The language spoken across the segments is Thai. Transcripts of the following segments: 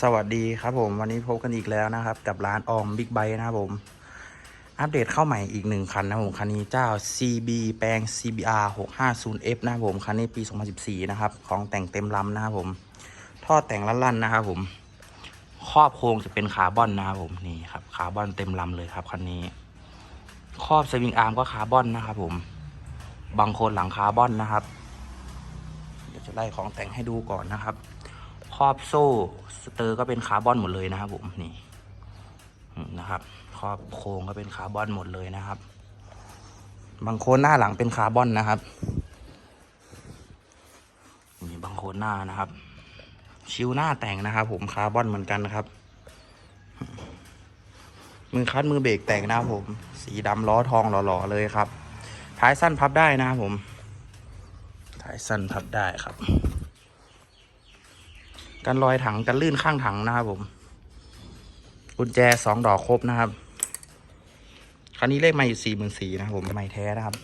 สวัสดีครับผม วันนี้พบกันอีกแล้วนะครับ กับร้านออมบิ๊กไบนะครับผม อัปเดตเข้าใหม่อีกหนึ่งคันนะครับผม คันนี้เจ้า CB แปลง CBR 650F นะครับผม คันนี้ปี 2014 นะครับ ของแต่งเต็มลำนะครับผม ท่อแต่งลั่นๆนะครับผม ครอบโครงจะเป็นคาร์บอนนะครับผมนี่ครับคาร์บอนเต็มลำเลยครับคันนี้ ครอบสวิงอาร์มก็คาร์บอนนะครับผมบางคนหลังคาร์บอนนะครับ เดี๋ยวจะไล่ของแต่งให้ดูก่อนนะครับ ครอบโซ่สเตอร์ก็เป็นคาร์บอนหมดเลยนะครับผมนี่นะครับ ครอบโครงก็เป็นคาร์บอนหมดเลยนะครับ บางโคนหน้าหลังเป็นคาร์บอนนะครับนี่บางโคนหน้านะครับ ชิวหน้าแต่งนะครับ ผมคาร์บอนเหมือนกันนะครับมือคัดมือเบรกแต่งนะครับผม สีดำล้อทองหล่อๆเลยครับ ท้ายสั้นพับได้นะครับผม ท้ายสั้นพับได้ครับ กันรอยถังกันลื่นข้างถังนะครับผมกุญแจสองดอกครบนะครับ คันนี้เลขมาอยู่สี่หมื่นสี่นะครับผมไม่แท้นะครับ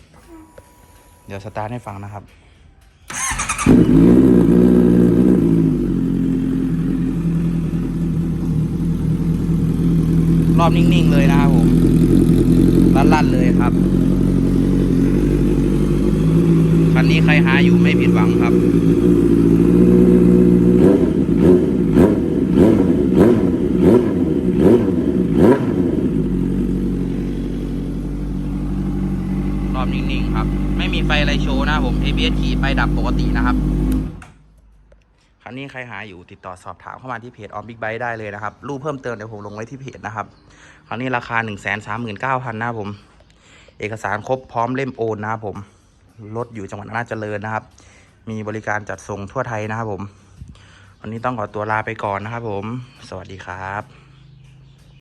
เดี๋ยวสตาร์ทให้ฟังนะครับรอบนิ่ง ๆ เลยนะครับผม ลั่น ๆ เลยครับ คันนี้ใครหาอยู่ไม่ผิดหวังครับ รอบนิ่งๆครับ ไม่มีไฟอะไรโชว์นะผม ABS ขี่ไฟดับปกตินะครับ คันนี้ใครหาอยู่ติดต่อสอบถามเข้ามาที่เพจออมบิ๊กไบได้เลยนะครับ รูปเพิ่มเติมเดี๋ยวผมลงไว้ที่เพจนะครับ คันนี้ราคา 1 3 9 0 0 0นะผม เอกสารครบพร้อมเล่มโอนนะครับผม รถอยู่จังหวัดอำนาจเจริญนะครับ มีบริการจัดส่งทั่วไทยนะครับผม วันนี้ต้องขอตัวลาไปก่อนนะครับผม สวัสดีครับ